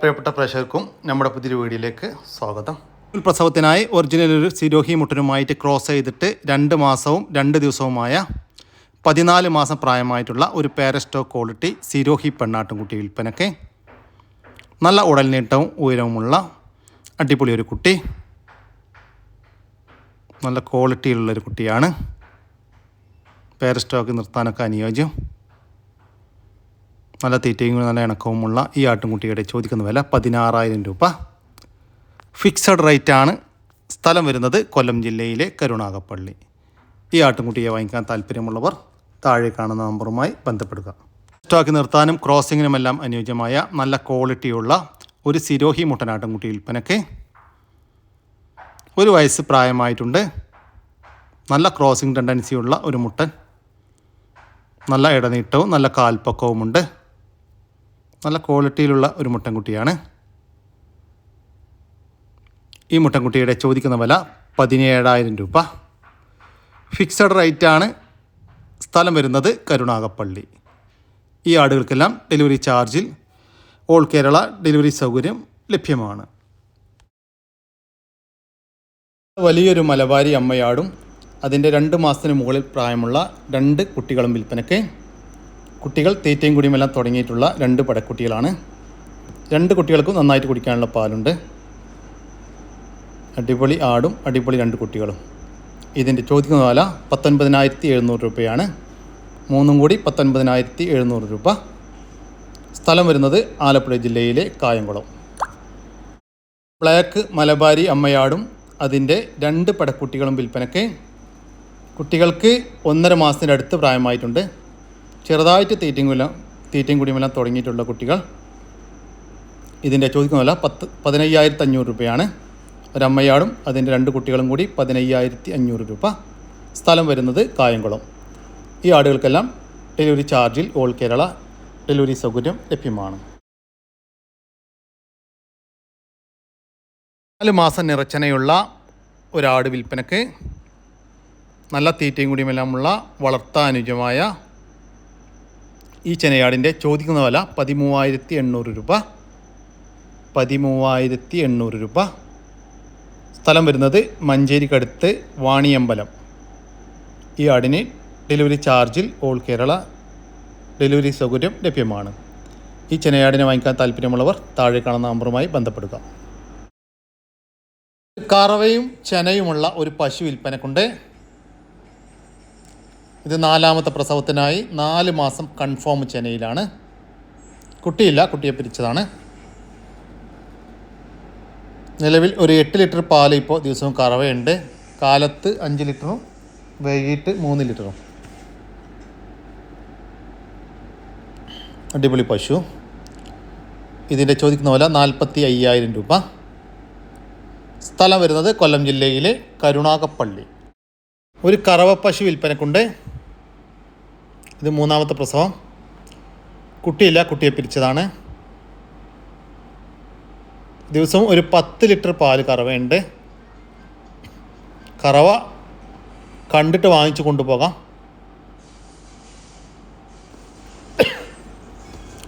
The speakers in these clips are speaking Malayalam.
പ്രിയപ്പെട്ട പ്രേക്ഷകർക്കും നമ്മുടെ പുതിയൊരു വീഡിയോയിലേക്ക് സ്വാഗതം. പ്രസവത്തിനായി ഒറിജിനൽ ഒരു സിരോഹി മുട്ടനുമായിട്ട് ക്രോസ് ചെയ്തിട്ട് രണ്ട് മാസവും രണ്ട് ദിവസവുമായ പതിനാല് മാസം പ്രായമായിട്ടുള്ള ഒരു പാരസ്റ്റോ ക്വാളിറ്റി സിരോഹി പെണ്ണാട്ടുംകുട്ടി വിൽപ്പനയ്ക്ക് നല്ല ഉടൽ നീട്ടവും ഉയരവുമുള്ള അടിപൊളി ഒരു കുട്ടി. നല്ല ക്വാളിറ്റിയിലുള്ളൊരു കുട്ടിയാണ്. പാരസ്റ്റോക്ക് നിർത്താനൊക്കെ അനുയോജ്യം. നല്ല തീറ്റയും നല്ല ഇണക്കവുമുള്ള ഈ ആട്ടുംകുട്ടിയുടെ ചോദിക്കുന്ന വില പതിനാറായിരം രൂപ. ഫിക്സഡ് റേറ്റ് ആണ് സ്ഥലം വരുന്നത് കൊല്ലം ജില്ലയിലെ കരുണാകപ്പള്ളി. ഈ ആട്ടുംകുട്ടിയെ വാങ്ങിക്കാൻ താല്പര്യമുള്ളവർ താഴെ കാണുന്ന നമ്പറുമായി ബന്ധപ്പെടുക. സ്റ്റോക്ക് നിർത്താനും ക്രോസിങ്ങിനുമെല്ലാം അനുയോജ്യമായ നല്ല ക്വാളിറ്റിയുള്ള ഒരു സിരോഹി മുട്ടനാട്ടുംകുട്ടി വിൽപ്പനയ്ക്ക് ഒരു വയസ്സ് പ്രായമായിട്ടുണ്ട്. നല്ല ക്രോസിംഗ് ടെൻഡൻസിയുള്ള ഒരു മുട്ടൻ. നല്ല ഇടനീട്ടവും നല്ല കാൽപ്പക്കവുമുണ്ട് നല്ല ക്വാളിറ്റിയിലുള്ള ഒരു മുട്ടൻകുട്ടിയാണ്. ഈ മുട്ടൻകുട്ടിയുടെ ചോദിക്കുന്ന വില പതിനേഴായിരം രൂപ. ഫിക്സഡ് റേറ്റാണ് സ്ഥലം വരുന്നത് കരുണാകപ്പള്ളി ഈ ആടുകൾക്കെല്ലാം ഡെലിവറി ചാർജിൽ ഓൾ കേരള ഡെലിവറി സൗകര്യം ലഭ്യമാണ്. വലിയൊരു മലബാരി അമ്മയാടും അതിന്റെ രണ്ട് മാസത്തിന് മുകളിൽ പ്രായമുള്ള രണ്ട് കുട്ടികളും വിൽപ്പനയ്ക്ക് കുട്ടികൾ തീറ്റയും കുടിയുമെല്ലാം തുടങ്ങിയിട്ടുള്ള രണ്ട് പടക്കുട്ടികളാണ്. രണ്ട് കുട്ടികൾക്കും നന്നായിട്ട് കുടിക്കാനുള്ള പാലുണ്ട്. അടിപൊളി ആടും അടിപൊളി രണ്ട് കുട്ടികളും. ഇതിന്റെ ചോദിക്കുന്ന വില പത്തൊൻപതിനായിരത്തി എഴുന്നൂറ് രൂപയാണ്. മൂന്നും കൂടി പത്തൊൻപതിനായിരത്തി എഴുന്നൂറ് രൂപ. സ്ഥലം വരുന്നത് ആലപ്പുഴ ജില്ലയിലെ കായംകുളം. ബ്ലാക്ക് മലബാരി അമ്മയാടും അതിന്റെ രണ്ട് പടക്കുട്ടികളും വിൽപ്പനയ്ക്ക് കുട്ടികൾക്ക് ഒന്നര മാസത്തിന്റെ അടുത്ത് പ്രായമായിട്ടുണ്ട്. ചെറുതായിട്ട് തീറ്റയും കുലം തീറ്റയും കുടിയുമെല്ലാം തുടങ്ങിയിട്ടുള്ള കുട്ടികൾ. ഇതിന്റെ ചോദിക്കുന്ന വില പത്ത് പതിനയ്യായിരത്തി അഞ്ഞൂറ് രൂപയാണ്. ഒരമ്മയാടും അതിന്റെ രണ്ട് കുട്ടികളും കൂടി പതിനയ്യായിരത്തി അഞ്ഞൂറ് രൂപ. സ്ഥലം വരുന്നത് കായംകുളം. ഈ ആടുകൾക്കെല്ലാം ഡെലിവറി ചാർജിൽ ഓൾ കേരള ഡെലിവറി സൗകര്യം ലഭ്യമാണ്. നാല് മാസം നിറച്ചനയുള്ള ഒരാട് വിൽപ്പനക്ക് നല്ല തീറ്റയും കൂടിയുമെല്ലാമുള്ള വളർത്താനുജമായ ഈ ചെനയാടിന്റെ ചോദിക്കുന്ന വില പതിമൂവായിരത്തി എണ്ണൂറ് രൂപ. പതിമൂവായിരത്തി എണ്ണൂറ് രൂപ. സ്ഥലം വരുന്നത് മഞ്ചേരിക്കടുത്ത് വാണിയമ്പലം. ഈ ആടിന് ഡെലിവറി ചാർജിൽ ഓൾ കേരള ഡെലിവറി സൗകര്യം ലഭ്യമാണ്. ഈ ചെനയാടിനെ വാങ്ങിക്കാൻ താല്പര്യമുള്ളവർ താഴെ കാണുന്ന നമ്പറുമായി ബന്ധപ്പെടുക. കറവയും ചെനയുമുള്ള ഒരു പശു വിൽപ്പനക്കുണ്ട്. ഇത് നാലാമത്തെ പ്രസവത്തിനായി നാല് മാസം കൺഫേം ചെനയിലാണ് കുട്ടിയില്ല കുട്ടിയെ പിരിച്ചതാണ്. നിലവിൽ ഒരു എട്ട് ലിറ്റർ പാൽ ഇപ്പോൾ ദിവസവും കറവയുണ്ട്. കാലത്ത് അഞ്ച് ലിറ്ററും വൈകിട്ട് മൂന്ന് ലിറ്ററും. അടിപൊളി പശു. ഇതിന്റെ ചോദിക്കുന്ന വില നാൽപ്പത്തി അയ്യായിരം രൂപ. സ്ഥലം വരുന്നത് കൊല്ലം ജില്ലയിലെ കരുണാകപ്പള്ളി. ഒരു കറവ പശു വിൽപ്പനക്കുണ്ട്. ഇത് മൂന്നാമത്തെ പ്രസവം. കുട്ടിയില്ല കുട്ടിയെ പിരിച്ചതാണ്. ദിവസവും ഒരു പത്ത് ലിറ്റർ പാൽ കറവയുണ്ട്. കറവ കണ്ടിട്ട് വാങ്ങിച്ചു കൊണ്ടുപോകാം.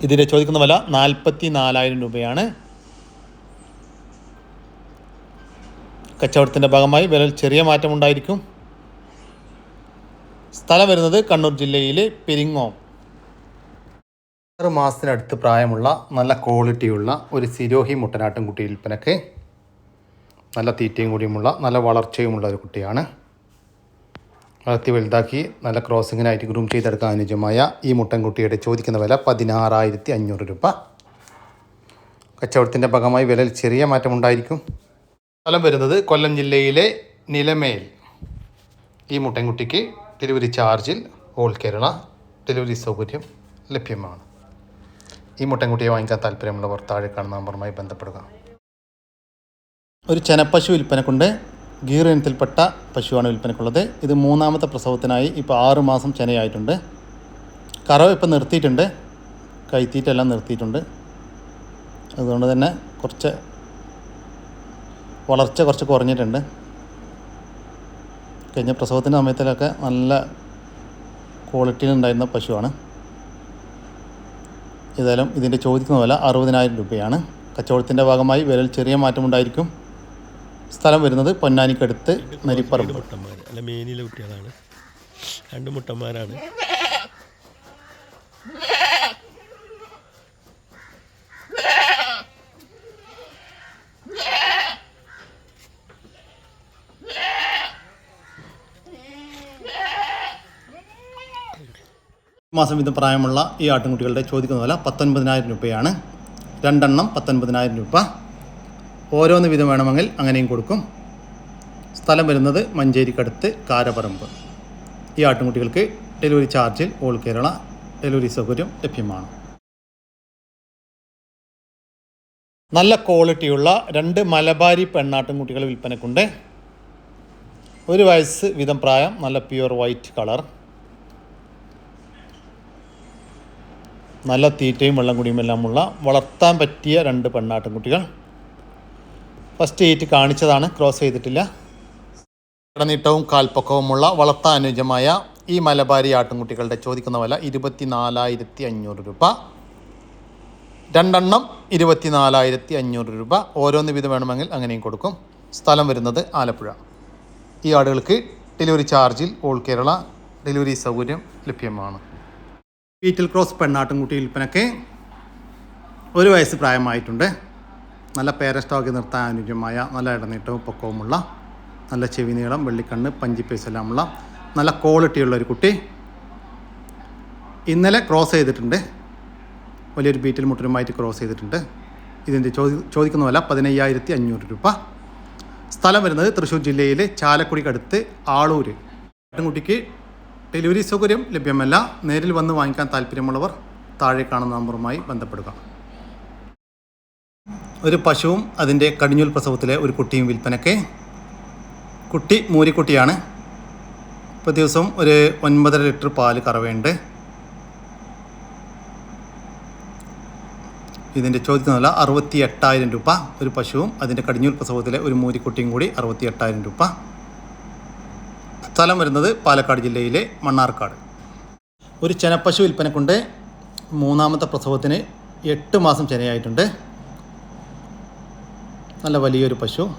ഇതിന്റെ ചോദിക്കുന്ന വില നാൽപ്പത്തി നാലായിരം രൂപയാണ്. കച്ചവടത്തിന്റെ ഭാഗമായി വില ചെറിയ മാറ്റമുണ്ടായിരിക്കും. സ്ഥലം വരുന്നത് കണ്ണൂർ ജില്ലയിലെ പെരിങ്ങോം. ആറ് മാസത്തിനടുത്ത് പ്രായമുള്ള നല്ല ക്വാളിറ്റിയുള്ള ഒരു സിരോഹി മുട്ടനാട്ടും കുട്ടി വിൽപ്പനക്ക് നല്ല തീറ്റയും കൂടിയുമുള്ള നല്ല വളർച്ചയുമുള്ള ഒരു കുട്ടിയാണ്. വളർത്തി വലുതാക്കി നല്ല ക്രോസിങ്ങിനായിട്ട് ഗ്രൂം ചെയ്തെടുക്കാൻ അനുയോജ്യമായ ഈ മുട്ടൻകുട്ടിയുടെ ചോദിക്കുന്ന വില പതിനാറായിരത്തി അഞ്ഞൂറ് രൂപ. കച്ചവടത്തിന്റെ ഭാഗമായി വിലയിൽ ചെറിയ മാറ്റമുണ്ടായിരിക്കും സ്ഥലം വരുന്നത് കൊല്ലം ജില്ലയിലെ നിലമേൽ. ഈ മുട്ടൻകുട്ടിക്ക് ഡെലിവറി ചാർജിൽ ഓൾ കേരള ഡെലിവറി സൗകര്യം ലഭ്യമാണ്. ഈ മുട്ടൻകുട്ടിയെ വാങ്ങിക്കാൻ താല്പര്യമുള്ളവർ താഴെ കാണുന്ന നമ്പറുമായി ബന്ധപ്പെടുക. ഒരു ചെനപ്പശു വിൽപ്പനക്കുണ്ട്. ഗീർ ഇനത്തിൽപ്പെട്ട പശുവാണ് വിൽപ്പനക്കുള്ളത്. ഇത് മൂന്നാമത്തെ പ്രസവത്തിനായി ഇപ്പോൾ ആറ് മാസം ചെനയായിട്ടുണ്ട്. കറവ് ഇപ്പം നിർത്തിയിട്ടുണ്ട്. കൈത്തീറ്റെല്ലാം നിർത്തിയിട്ടുണ്ട്. അതുകൊണ്ട് തന്നെ കുറച്ച് വളർച്ച കുറച്ച് കുറഞ്ഞിട്ടുണ്ട്. കഴിഞ്ഞ പ്രസവത്തിന്റെ സമയത്തിലൊക്കെ നല്ല ക്വാളിറ്റിയിലുണ്ടായിരുന്ന പശുവാണ്. ഏതായാലും ഇതിന്റെ ചോദിക്കുന്ന വില അറുപതിനായിരം രൂപയാണ്. കച്ചവടത്തിന്റെ ഭാഗമായി വിലയിൽ ചെറിയ മാറ്റമുണ്ടായിരിക്കും. സ്ഥലം വരുന്നത് പൊന്നാനിക്കടുത്ത് നരിപ്പറമ്പ്. മുട്ടന്മാർ അല്ല മേനിയിലെ കുട്ടികളാണ് രണ്ട് മുട്ടന്മാരാണ്. മാസം വീതം പ്രായമുള്ള ഈ ആട്ടിൻകുട്ടികളുടെ ചോദിക്കുന്ന വില പത്തൊൻപതിനായിരം രൂപയാണ്. രണ്ടെണ്ണം പത്തൊൻപതിനായിരം രൂപ. ഓരോന്ന് വീതം വേണമെങ്കിൽ അങ്ങനെയും കൊടുക്കും. സ്ഥലം വരുന്നത് മഞ്ചേരിക്കടുത്ത് കാരപറമ്പ്. ഈ ആട്ടിൻകുട്ടികൾക്ക് ഡെലിവറി ചാർജിൽ ഓൾ കേരള ഡെലിവറി സൗകര്യം ലഭ്യമാണ്. നല്ല ക്വാളിറ്റിയുള്ള രണ്ട് മലബാരി പെണ്ണാട്ടിൻകുട്ടികൾ വിൽപ്പനക്കുണ്ട് ഒരു വയസ്സ് വീതം പ്രായം നല്ല പ്യുവർ വൈറ്റ് കളർ. നല്ല തീറ്റയും വെള്ളം കുടിയും എല്ലാമുള്ള വളർത്താൻ പറ്റിയ രണ്ട് പെണ്ണാട്ടിൻകുട്ടികൾ. ഫസ്റ്റ് ഏറ്റ് കാണിച്ചതാണ് ക്രോസ് ചെയ്തിട്ടില്ല. ഇടനീട്ടവും കാൽപ്പക്കവുമുള്ള വളർത്താൻ അനുയോജ്യമായ ഈ മലബാരി ആട്ടിൻകുട്ടികളുടെ ചോദിക്കുന്ന വില ഇരുപത്തി നാലായിരത്തി അഞ്ഞൂറ് രൂപ. രണ്ടെണ്ണം ഇരുപത്തി നാലായിരത്തി അഞ്ഞൂറ് രൂപ. ഓരോന്ന് വീതം വേണമെങ്കിൽ അങ്ങനെയും കൊടുക്കും. സ്ഥലം വരുന്നത് ആലപ്പുഴ. ഈ ആടുകൾക്ക് ഡെലിവറി ചാർജിൽ ഓൾ കേരള ഡെലിവറി സൗകര്യം ലഭ്യമാണ്. വീറ്റിൽ ക്രോസ് പെണ്ണാട്ടുംകുട്ടി വിൽപ്പനയ്ക്ക് ഒരു വയസ്സ് പ്രായമായിട്ടുണ്ട്. നല്ല പേരസ്റ്റോക്കി നിർത്താൻ അനുയോജ്യമായ നല്ല ഇടനീട്ടവും പൊക്കവുമുള്ള നല്ല ചെവി നീളം വെള്ളിക്കണ്ണ് പഞ്ചിപ്പേസ് എല്ലാമുള്ള നല്ല ക്വാളിറ്റിയുള്ള ഒരു കുട്ടി ഇന്നലെ ക്രോസ് ചെയ്തിട്ടുണ്ട്. വലിയൊരു ബീറ്റിൽ മുട്ടലുമായിട്ട് ക്രോസ് ചെയ്തിട്ടുണ്ട്. ഇതിന്റെ ചോദി ചോദിക്കുന്ന വില പതിനയ്യായിരത്തി അഞ്ഞൂറ് രൂപ. സ്ഥലം വരുന്നത് തൃശ്ശൂർ ജില്ലയിലെ ചാലക്കുടിക്കടുത്ത് ആളൂർ ആട്ടിൻകുട്ടിക്ക് ഡെലിവറി സൗകര്യം ലഭ്യമല്ല. നേരിൽ വന്ന് വാങ്ങിക്കാൻ താല്പര്യമുള്ളവർ താഴെ കാണുന്ന നമ്പറുമായി ബന്ധപ്പെടുക. ഒരു പശുവും അതിന്റെ കടിഞ്ഞൂൽ പ്രസവത്തിലെ ഒരു കുട്ടിയും വിൽപ്പനയ്ക്ക് കുട്ടി മൂരിക്കുട്ടിയാണ്. ഇപ്പോൾ ദിവസവും ഒരു ഒൻപതര ലിറ്റർ പാൽ കറവയുണ്ട്. ഇതിന്റെ ചോദ്യത്തിന് നല്ല അറുപത്തി എട്ടായിരം രൂപ. ഒരു പശുവും അതിന്റെ കടിഞ്ഞൂൽ പ്രസവത്തിലെ ഒരു മൂരിക്കുട്ടിയും കൂടി അറുപത്തി എട്ടായിരം രൂപ. സ്ഥലം വരുന്നത് പാലക്കാട് ജില്ലയിലെ മണ്ണാർക്കാട്. ഒരു ചെനപ്പശു വിൽപ്പനക്കുണ്ട്. മൂന്നാമത്തെ പ്രസവത്തിന് എട്ട് മാസം ചെനയായിട്ടുണ്ട്. നല്ല വലിയൊരു പശു.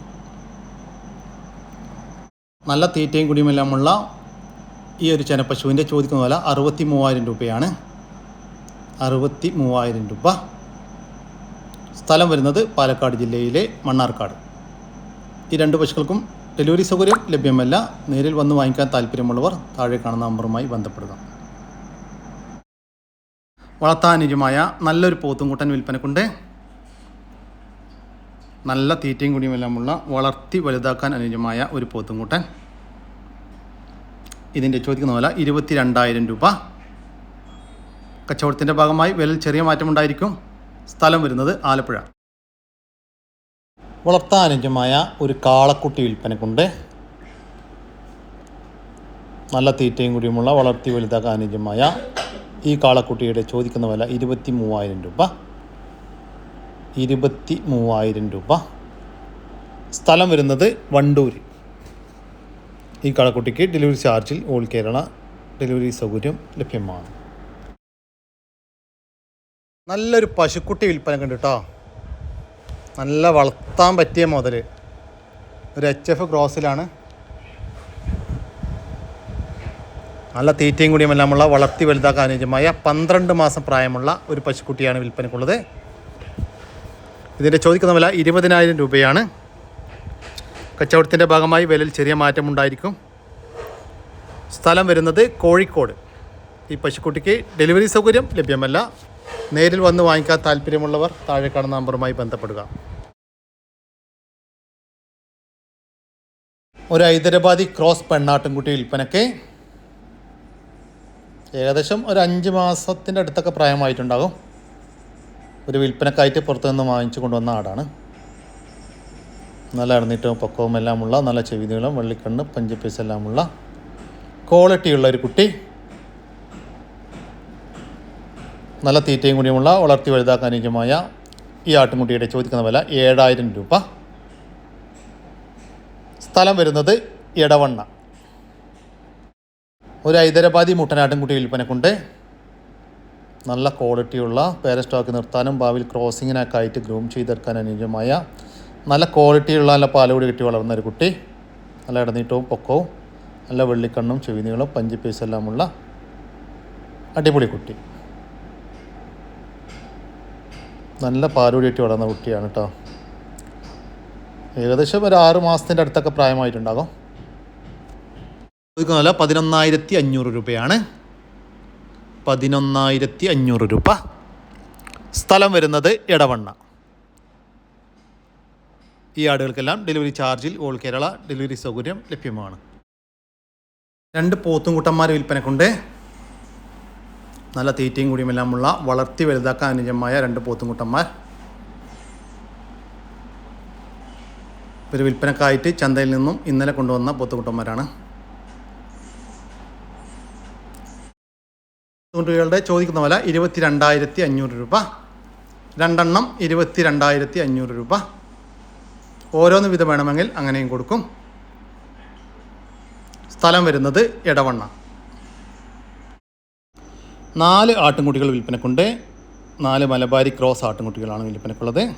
നല്ല തീറ്റയും കുടിയുമെല്ലാമുള്ള ഈ ഒരു ചെനപ്പശുവിന്റെ ചോദിക്കുന്ന വില അറുപത്തി മൂവായിരം രൂപയാണ്. അറുപത്തി മൂവായിരം രൂപ. സ്ഥലം വരുന്നത് പാലക്കാട് ജില്ലയിലെ മണ്ണാർക്കാട്. ഈ രണ്ട് പശുക്കൾക്കും ഡെലിവറി സൗകര്യം ലഭ്യമല്ല. നേരിൽ വന്ന് വാങ്ങിക്കാൻ താല്പര്യമുള്ളവർ താഴെ കാണുന്ന നമ്പറുമായി ബന്ധപ്പെടുക. വളർത്താനുജമായ നല്ലൊരു പോത്തുംകൂട്ടൻ വിൽപ്പനക്കുണ്ട്. നല്ല തീറ്റയും കുടിയുമെല്ലാമുള്ള വളർത്തി വലുതാക്കാൻ അനുയോജ്യമായ ഒരു പോത്തുംകൂട്ടൻ. ഇതിന്റെ ചോദിക്കുന്ന വില ഇരുപത്തി രണ്ടായിരം രൂപ. കച്ചവടത്തിന്റെ ഭാഗമായി വില ചെറിയ മാറ്റമുണ്ടായിരിക്കും. സ്ഥലം വരുന്നത് ആലപ്പുഴ. വളർത്താനുജമായ ഒരു കാളക്കുട്ടി വിൽപ്പനക്കുണ്ട്. നല്ല തീറ്റയും കൂടിയുമുള്ള വളർത്തി വലുതാക്കാൻ അനുജമായ ഈ കാളക്കുട്ടിയുടെ ചോദിക്കുന്ന വില ഇരുപത്തി മൂവായിരം രൂപ. ഇരുപത്തി മൂവായിരം രൂപ. സ്ഥലം വരുന്നത് വണ്ടൂർ ഈ കാളക്കുട്ടിക്ക് ഡെലിവറി ചാർജിൽ ഓൾ കേരള ഡെലിവറി സൗകര്യം ലഭ്യമാണ്. നല്ലൊരു പശുക്കുട്ടി വിൽപ്പന കണ്ടു കേട്ടോ നല്ല വളർത്താൻ പറ്റിയ മുതൽ ഒരു എച്ച് എഫ് ക്രോസിലാണ്. നല്ല തീറ്റയും കൂടിയും എല്ലാമുള്ള വളർത്തി വലുതാക്കാൻ അനുയോജ്യമായ പന്ത്രണ്ട് മാസം പ്രായമുള്ള ഒരു പശുക്കുട്ടിയാണ് വിൽപ്പനക്കുള്ളത് ഇതിന്റെ ചോദിക്കുന്ന വില ഇരുപതിനായിരം രൂപയാണ്. കച്ചവടത്തിന്റെ ഭാഗമായി വിലയിൽ ചെറിയ മാറ്റമുണ്ടായിരിക്കും സ്ഥലം വരുന്നത് കോഴിക്കോട്. ഈ പശുക്കുട്ടിക്ക് ഡെലിവറി സൗകര്യം ലഭ്യമല്ല. നേരിൽ വന്ന് വാങ്ങിക്കാൻ താല്പര്യമുള്ളവർ താഴെ കാണുന്ന നമ്പറുമായി ബന്ധപ്പെടുക. ഒരു ഹൈദരാബാദി ക്രോസ് പെണ്ണാട്ടിൻകുട്ടി വിൽപ്പനയ്ക്ക് ഏകദേശം ഒരു അഞ്ച് മാസത്തിന്റെ അടുത്തൊക്കെ പ്രായമായിട്ടുണ്ടാകും. ഒരു വിൽപ്പനക്കായിട്ട് പുറത്തു നിന്ന് വാങ്ങിച്ചു കൊണ്ടുവന്ന ആടാണ്. നല്ല ഇടന്നിട്ടും പക്കവും എല്ലാമുള്ള നല്ല ചെവി നീളം വെള്ളിക്കണ്ണ് പഞ്ചപ്പീസ് എല്ലാമുള്ള ക്വാളിറ്റിയുള്ള ഒരു കുട്ടി. നല്ല തീറ്റയും കൂടിയുമുള്ള വളർത്തി വലുതാക്കാൻ അനുയോജ്യമായ ഈ ആട്ടിൻകുട്ടിയുടെ ചോദിക്കുന്ന വില ഏഴായിരം രൂപ. സ്ഥലം വരുന്നത് ഇടവണ്ണ ഒരു ഹൈദരാബാദി മുട്ടനാട്ടിൻകുട്ടി വിൽപ്പനക്കുണ്ട്. നല്ല ക്വാളിറ്റിയുള്ള പേര സ്റ്റോക്ക് നിർത്താനും ഭാവിയിൽ ക്രോസിങ്ങിനൊക്കെ ആയിട്ട് ഗ്രൂം ചെയ്തെടുക്കാൻ അനുയോജ്യമായ നല്ല ക്വാളിറ്റിയുള്ള നല്ല പാലുകൂടി കിട്ടി വളർന്ന ഒരു കുട്ടി. നല്ല ഇടനീട്ടവും പൊക്കവും നല്ല വെള്ളിക്കണ്ണും ചെവിനീളും പഞ്ചിപ്പീസെല്ലാമുള്ള അടിപൊളി കുട്ടി. നല്ല പാലുകൂടി വളർന്ന കുട്ടിയാണ് കേട്ടോ ഏകദേശം ഒരു ആറ് മാസത്തിന്റെ അടുത്തൊക്കെ പ്രായമായിട്ടുണ്ടാകും. വില പതിനൊന്നായിരത്തി അഞ്ഞൂറ് രൂപയാണ്. പതിനൊന്നായിരത്തി അഞ്ഞൂറ് രൂപ. സ്ഥലം വരുന്നത് ഇടവണ്ണ ഈ ആടുകൾക്കെല്ലാം ഡെലിവറി ചാർജിൽ ഓൾ കേരള ഡെലിവറി സൗകര്യം ലഭ്യമാണ്. രണ്ട് പോത്തും കുട്ടന്മാർ വിൽപ്പനക്കുണ്ട്. നല്ല തീറ്റയും കൂടിയുമെല്ലാമുള്ള വളർത്തി വലുതാക്കാൻ അനുജമായ രണ്ട് പോത്തുംകുട്ടന്മാർ. ഇവർ വിൽപ്പനക്കായിട്ട് ചന്തയിൽ നിന്നും ഇന്നലെ കൊണ്ടുവന്ന പോത്തുകുട്ടന്മാരാണ്. കുട്ടികളുടെ ചോദിക്കുന്ന വില ഇരുപത്തി രണ്ടായിരത്തി അഞ്ഞൂറ് രൂപ. രണ്ടെണ്ണം ഇരുപത്തി രണ്ടായിരത്തി അഞ്ഞൂറ് രൂപ. ഓരോന്ന് വിധം വേണമെങ്കിൽ അങ്ങനെയും കൊടുക്കും. സ്ഥലം വരുന്നത് എടവണ്ണ. നാല് ആട്ടിൻകുട്ടികൾ വിൽപ്പനക്കുണ്ട്. നാല് മലബാരി ക്രോസ് ആട്ടിൻകുട്ടികളാണ് വിൽപ്പനക്കുള്ളത്.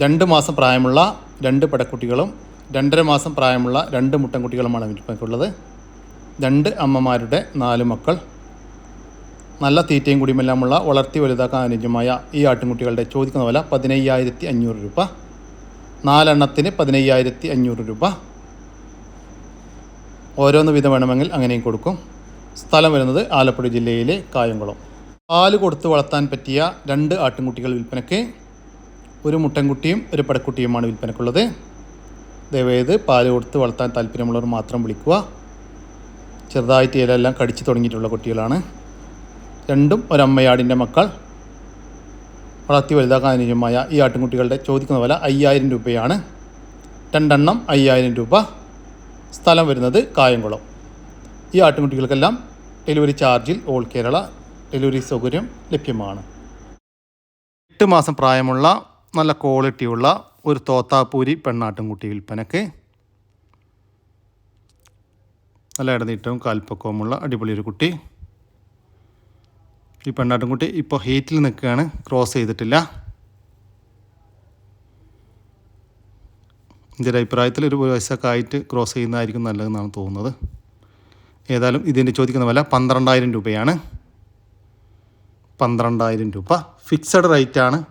രണ്ട് മാസം പ്രായമുള്ള രണ്ട് പടക്കുട്ടികളും രണ്ടര മാസം പ്രായമുള്ള രണ്ട് മുട്ടൻകുട്ടികളുമാണ് വിൽപ്പനക്കുള്ളത്. രണ്ട് അമ്മമാരുടെ നാല് മക്കൾ. നല്ല തീറ്റയും കുടിയുമെല്ലാമുള്ള വളർത്തി വലുതാക്കാൻ അനുയോജ്യമായ ഈ ആട്ടിൻകുട്ടികളുടെ ചോദിക്കുന്ന വില പതിനയ്യായിരത്തി അഞ്ഞൂറ് രൂപ. നാലെണ്ണത്തിന് പതിനയ്യായിരത്തി അഞ്ഞൂറ് രൂപ. ഓരോന്ന് വീതം വേണമെങ്കിൽ അങ്ങനെയും കൊടുക്കും. സ്ഥലം വരുന്നത് ആലപ്പുഴ ജില്ലയിലെ കായംകുളം. പാൽ കൊടുത്ത് വളർത്താൻ പറ്റിയ രണ്ട് ആട്ടിൻകുട്ടികൾ വിൽപ്പനയ്ക്ക് ഒരു മുട്ടൻകുട്ടിയും ഒരു പടക്കുട്ടിയുമാണ് വിൽപ്പനക്കുള്ളത് ദയവേത് പാൽ കൊടുത്ത് വളർത്താൻ താല്പര്യമുള്ളവർ മാത്രം വിളിക്കുക. ചെറുതായിട്ട് ഇലയെല്ലാം കടിച്ചു തുടങ്ങിയിട്ടുള്ള കുട്ടികളാണ്. രണ്ടും ഒരമ്മയാടിന്റെ മക്കൾ. വളർത്തി വലുതാക്കാൻ അനുയോജ്യമായ ഈ ആട്ടിൻകുട്ടികളുടെ ചോദിക്കുന്ന വില അയ്യായിരം രൂപയാണ്. രണ്ടെണ്ണം അയ്യായിരം രൂപ. സ്ഥലം വരുന്നത് കായംകുളം. ഈ ആട്ടുമുട്ടികൾക്കെല്ലാം ഡെലിവറി ചാർജിൽ ഓൾ കേരള ഡെലിവറി സൗകര്യം ലഭ്യമാണ്. എട്ട് മാസം പ്രായമുള്ള നല്ല ക്വാളിറ്റിയുള്ള ഒരു തോത്താപ്പൂരി പെണ്ണാട്ടുംകുട്ടി വിൽപ്പനക്ക് നല്ല ഇടനീട്ടവും കാൽപ്പക്കവുമുള്ള അടിപൊളി ഒരു കുട്ടി. ഈ പെണ്ണാട്ടുംകുട്ടി ഇപ്പോൾ ഹീറ്റിൽ നിൽക്കുകയാണ് ക്രോസ് ചെയ്തിട്ടില്ല. എന്റെ ഒരു അഭിപ്രായത്തിൽ ഒരു വയസ്സൊക്കെ ആയിട്ട് ക്രോസ് ചെയ്യുന്നതായിരിക്കും നല്ലതെന്നാണ് തോന്നുന്നത്. ഏതായാലും ഇതിന്റെ ചോദിക്കുന്ന വില പന്ത്രണ്ടായിരം രൂപയാണ്. പന്ത്രണ്ടായിരം രൂപ. ഫിക്സഡ് റേറ്റാണ്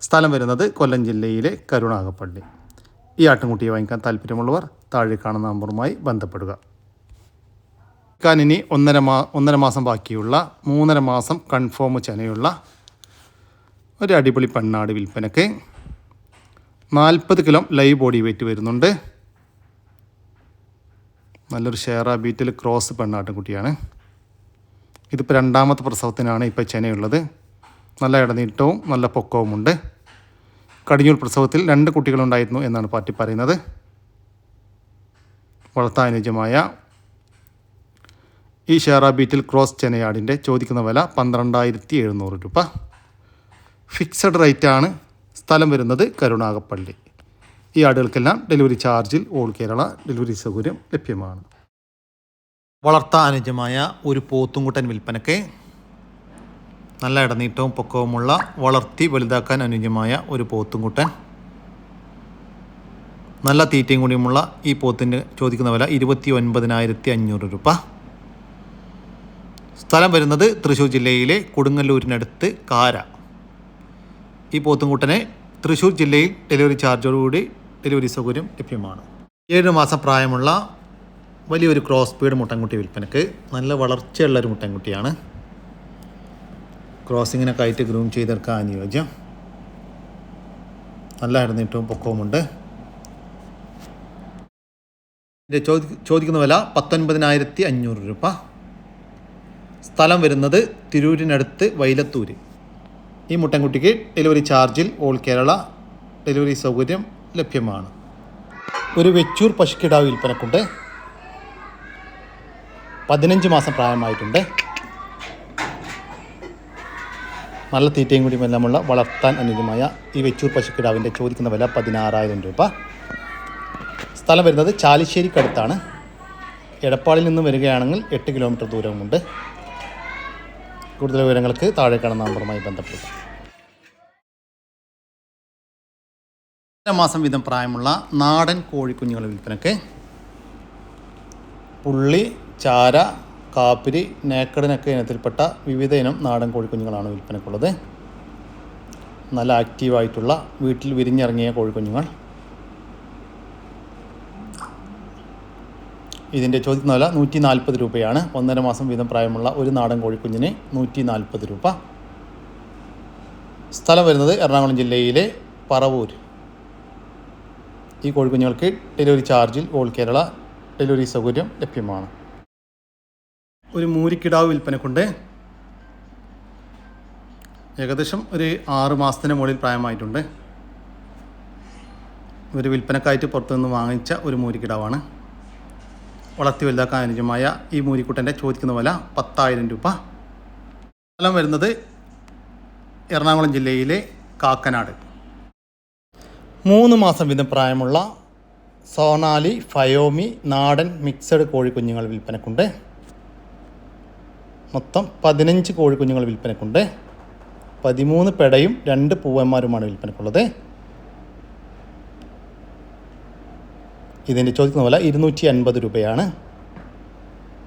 സ്ഥലം വരുന്നത് കൊല്ലം ജില്ലയിലെ കരുണാകപ്പള്ളി. ഈ ആട്ടിൻകുട്ടിയെ വാങ്ങിക്കാൻ താല്പര്യമുള്ളവർ താഴെ കാണുന്ന നമ്പറുമായി ബന്ധപ്പെടുക. വിൽക്കാൻ ഇനി ഒന്നര മാ ഒന്നര മാസം ബാക്കിയുള്ള മൂന്നര മാസം കൺഫേം ചെനയുള്ള ഒരു അടിപൊളി പെണ്ണാട് വിൽപ്പനക്ക് നാൽപ്പത് കിലോ ലൈവ് ബോഡി വെയിറ്റ് വരുന്നുണ്ട്. നല്ലൊരു ഷെയർ ആ ബീറ്റിൽ ക്രോസ് പെണ്ണാട്ടുംകുട്ടിയാണ്. ഇതിപ്പോൾ രണ്ടാമത്തെ പ്രസവത്തിനാണ് ഇപ്പോൾ ചെനയുള്ളത്. നല്ല ഇടനീട്ടവും നല്ല പൊക്കവുമുണ്ട്. കടിഞ്ഞൂൽ പ്രസവത്തിൽ രണ്ട് കുട്ടികളുണ്ടായിരുന്നു എന്നാണ് പാർട്ടി പറയുന്നത്. വളർത്താനുജമായ ഈ ഷെയറ ബീറ്റിൽ ക്രോസ് ചെനയാടിന്റെ ചോദിക്കുന്ന വില പന്ത്രണ്ടായിരത്തി എഴുന്നൂറ് രൂപ. ഫിക്സഡ് റേറ്റാണ് സ്ഥലം വരുന്നത് കരുണാകപ്പള്ളി. ഈ ആടുകൾക്കെല്ലാം ഡെലിവറി ചാർജിൽ ഓൾ കേരള ഡെലിവറി സൗകര്യം ലഭ്യമാണ്. വളർത്താൻ അനുജമായ ഒരു പോത്തുംകുട്ടൻ വിൽപ്പനക്ക് നല്ല ഇടനീട്ടവും പൊക്കവുമുള്ള വളർത്തി വലുതാക്കാൻ അനുജമായ ഒരു പോത്തുംകുട്ടൻ. നല്ല തീറ്റയും കൂടിയുമുള്ള ഈ പോത്തിന് ചോദിക്കുന്ന വില ഇരുപത്തി ഒൻപതിനായിരത്തി അഞ്ഞൂറ് രൂപ. സ്ഥലം വരുന്നത് തൃശ്ശൂർ ജില്ലയിലെ കൊടുങ്ങല്ലൂരിനടുത്ത് കാര. ഈ പോത്തുംകുട്ടനെ തൃശ്ശൂർ ജില്ലയിൽ ഡെലിവറി ചാർജോടുകൂടി ഡെലിവറി സൗകര്യം ലഭ്യമാണ്. ഏഴ് മാസം പ്രായമുള്ള വലിയൊരു ക്രോസ് ബീഡ് മുട്ടൻകുട്ടി വിൽപ്പനക്ക് നല്ല വളർച്ചയുള്ള ഒരു മുട്ടൻകുട്ടിയാണ്. ക്രോസിങ്ങിനൊക്കെ ആയിട്ട് ഗ്രൂം ചെയ്തെടുക്കാൻ അനുയോജ്യം. നല്ല ഇടനീട്ടവും പൊക്കവുമുണ്ട്. ഇതിന്റെ ചോദി ചോദിക്കുന്ന വില പത്തൊൻപതിനായിരത്തി അഞ്ഞൂറ് രൂപ. സ്ഥലം വരുന്നത് തിരൂരിനടുത്ത് വൈലത്തൂര്. ഈ മുട്ടൻകുട്ടിക്ക് ഡെലിവറി ചാർജിൽ ഓൾ കേരള ഡെലിവറി സൗകര്യം ലഭ്യമാണ്. ഒരു വെച്ചൂർ പശുക്കിടാവ് വിൽപ്പനക്കുണ്ട്. പതിനഞ്ച് മാസം പ്രായമായിട്ടുണ്ട്. നല്ല തീറ്റയും കൂടിയും എല്ലാമുള്ള വളർത്താൻ അനുയോജ്യമായ ഈ വെച്ചൂർ പശുക്കിടാവിന്റെ ചോദിക്കുന്ന വില പതിനാറായിരം രൂപ. സ്ഥലം വരുന്നത് ചാലിശ്ശേരിക്കടുത്താണ്. എടപ്പാളിൽ നിന്ന് വരികയാണെങ്കിൽ എട്ട് കിലോമീറ്റർ ദൂരമുണ്ട് കൂടുതൽ വിവരങ്ങൾക്ക് താഴെ കാണുന്ന നമ്പറുമായി ബന്ധപ്പെടുക. മാസം വീതം പ്രായമുള്ള നാടൻ കോഴിക്കുഞ്ഞുങ്ങളുടെ വിൽപ്പനയ്ക്ക് പുള്ളി ചാര കാപ്പിരി നേക്കടിനൊക്കെ ഇനത്തിൽപ്പെട്ട വിവിധ ഇനം നാടൻ കോഴിക്കുഞ്ഞുങ്ങളാണ് വിൽപ്പനക്കുള്ളത്. നല്ല ആക്റ്റീവായിട്ടുള്ള വീട്ടിൽ വിരിഞ്ഞിറങ്ങിയ കോഴിക്കുഞ്ഞുങ്ങൾ. ഇതിന്റെ ചോദിക്കുന്ന വില നൂറ്റി നാൽപ്പത് രൂപയാണ്. ഒന്നര മാസം വീതം പ്രായമുള്ള ഒരു നാടൻ കോഴിക്കുഞ്ഞിന് നൂറ്റി നാൽപ്പത് രൂപ. സ്ഥലം വരുന്നത് എറണാകുളം ജില്ലയിലെ പറവൂർ ഈ കോഴിക്കുഞ്ഞുങ്ങൾക്ക് ഡെലിവറി ചാർജിൽ ഓൾ കേരള ഡെലിവറി സൗകര്യം ലഭ്യമാണ്. ഒരു മൂരിക്കിടാവ് വിൽപ്പനക്കുണ്ട്. ഏകദേശം ഒരു ആറ് മാസത്തിന് മുകളിൽ പ്രായമായിട്ടുണ്ട്. ഒരു വിൽപ്പനക്കായിട്ട് പുറത്തുനിന്ന് വാങ്ങിച്ച ഒരു മൂരിക്കിടാവാണ്. വളർത്തി വലുതാക്കാൻ അനുജമായ ഈ മൂരിക്കുട്ടന്റെ ചോദിക്കുന്ന വില പത്തായിരം രൂപ. സ്ഥലം വരുന്നത് എറണാകുളം ജില്ലയിലെ കാക്കനാട്. മൂന്ന് മാസം വീതം പ്രായമുള്ള സോണാലി ഫയോമി നാടൻ മിക്സഡ് കോഴിക്കുഞ്ഞുങ്ങൾ വിൽപ്പനക്കുണ്ട്. മൊത്തം പതിനഞ്ച് കോഴിക്കുഞ്ഞുങ്ങൾ വിൽപ്പനക്കുണ്ട്. പതിമൂന്ന് പെടയും രണ്ട് പൂവന്മാരുമാണ് വിൽപ്പനക്കുള്ളത്. ഇതിന്റെ ചോദിക്കുന്ന വില ഇരുന്നൂറ്റി അൻപത് രൂപയാണ്.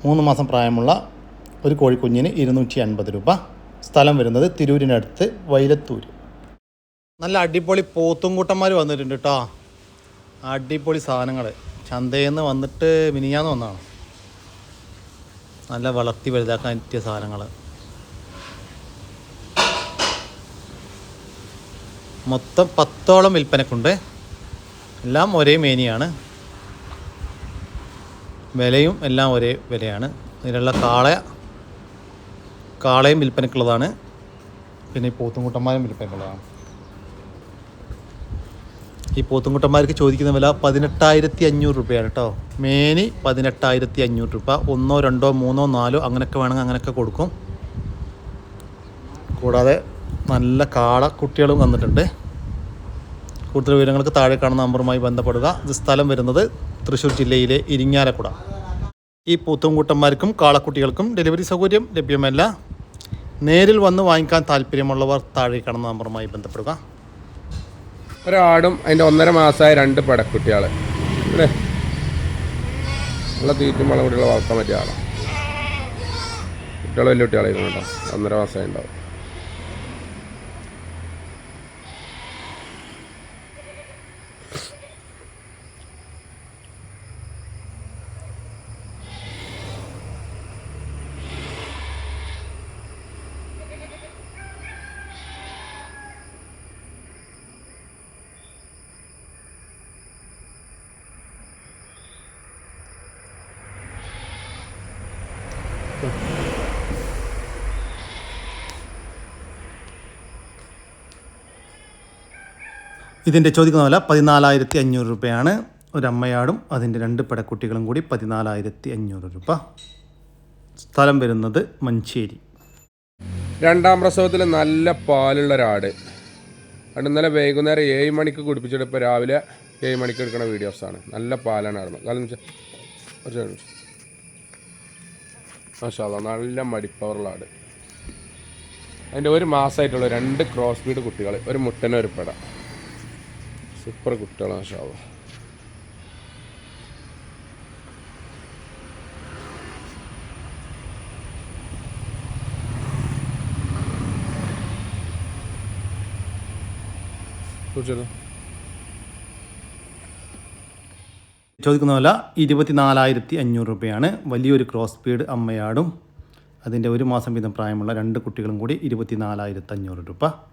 മൂന്ന് മാസം പ്രായമുള്ള ഒരു കോഴിക്കുഞ്ഞിന് ഇരുന്നൂറ്റി അൻപത് രൂപ. സ്ഥലം വരുന്നത് തിരൂരിനടുത്ത് വൈലത്തൂർ നല്ല അടിപൊളി പോത്തുംകൂട്ടന്മാർ വന്നിട്ടുണ്ട് കേട്ടോ അടിപൊളി സാധനങ്ങൾ ചന്തയിൽ നിന്ന് വന്നിട്ട് മിനിയാന്ന് വന്നതാണ്. നല്ല വളർത്തി വലുതാക്കാൻ പറ്റിയ സാധനങ്ങൾ മൊത്തം പത്തോളം വിൽപ്പനക്കുണ്ട്. എല്ലാം ഒരേ മേനിയാണ്. വിലയും എല്ലാം ഒരേ വിലയാണ്. ഇതിലുള്ള കാള കാളയും വിൽപ്പനക്കുള്ളതാണ്. പിന്നെ ഈ പോത്തുംകൂട്ടന്മാരും വിൽപ്പനക്കുള്ളതാണ്. ഈ പോത്തുംകുട്ടന്മാർക്ക് ചോദിക്കുന്ന വില പതിനെട്ടായിരത്തി അഞ്ഞൂറ് രൂപയാണ് കേട്ടോ. മേനി പതിനെട്ടായിരത്തി അഞ്ഞൂറ് രൂപ. ഒന്നോ രണ്ടോ മൂന്നോ നാലോ അങ്ങനെയൊക്കെ വേണമെങ്കിൽ അങ്ങനെയൊക്കെ കൊടുക്കും. കൂടാതെ നല്ല കാള കുട്ടികളും വന്നിട്ടുണ്ട്. കൂടുതൽ വിവരങ്ങൾക്ക് താഴെ കാണുന്ന നമ്പറുമായി ബന്ധപ്പെടുക. ഇത് സ്ഥലം വരുന്നത് തൃശ്ശൂർ ജില്ലയിലെ ഇരിങ്ങാലക്കുട. ഈ പൂത്തുംകൂട്ടന്മാർക്കും കാളക്കുട്ടികൾക്കും ഡെലിവറി സൗകര്യം ലഭ്യമല്ല. നേരിൽ വന്ന് വാങ്ങിക്കാൻ താല്പര്യമുള്ളവർ താഴെ കാണുന്ന നമ്പറുമായി ബന്ധപ്പെടുക. ഒരാടും അതിന്റെ ഒന്നര മാസമായ രണ്ട് പടക്കുട്ടികൾ അല്ലേ? നല്ല തീറ്റും വളം കൂടിയുള്ള വളർത്താൻ പറ്റിയ ആളാണ് കുട്ടികൾ വലിയ കുട്ടികളായിരുന്നു കേട്ടോ. ഒന്നര മാസമായി ഉണ്ടാവും ഇതിന്റെ ചോദിക്കുന്ന വില പതിനാലായിരത്തി അഞ്ഞൂറ് രൂപയാണ്. ഒരമ്മയാടും അതിന്റെ രണ്ട് പെടക്കുട്ടികളും കൂടി പതിനാലായിരത്തി അഞ്ഞൂറ് രൂപ. സ്ഥലം വരുന്നത് മഞ്ചേരി. രണ്ടാം പ്രസവത്തിൽ നല്ല പാലുള്ള ഒരാട് അത് ഇന്നലെ വൈകുന്നേരം ഏഴ് മണിക്ക് കുടിപ്പിച്ചിട്ട് ഇപ്പോൾ രാവിലെ ഏഴ് മണിക്ക് എടുക്കുന്ന വീഡിയോസാണ്. നല്ല പാലാണ് ആടുന്നത് കാരണം വെച്ചാൽ നല്ല മടിപ്പവറുള്ള ആട് അതിന്റെ ഒരു മാസമായിട്ടുള്ള രണ്ട് ക്രോസ് ബീഡ് കുട്ടികൾ ഒരു മുട്ടനൊരു ഒരു പെട. സൂപ്പർ കുട്ടികളാണ് ഷാവ കുറിച്ചല്ലോ ചോദിക്കുന്ന വില ഇരുപത്തിനാലായിരത്തി അഞ്ഞൂറ് രൂപയാണ്. വലിയൊരു ക്രോസ് സ്പീഡ് അമ്മയാടും. അതിന്റെ ഒരു മാസം വീതം പ്രായമുള്ള രണ്ട് കുട്ടികളും കൂടി ഇരുപത്തിനാലായിരത്തി അഞ്ഞൂറ് രൂപ.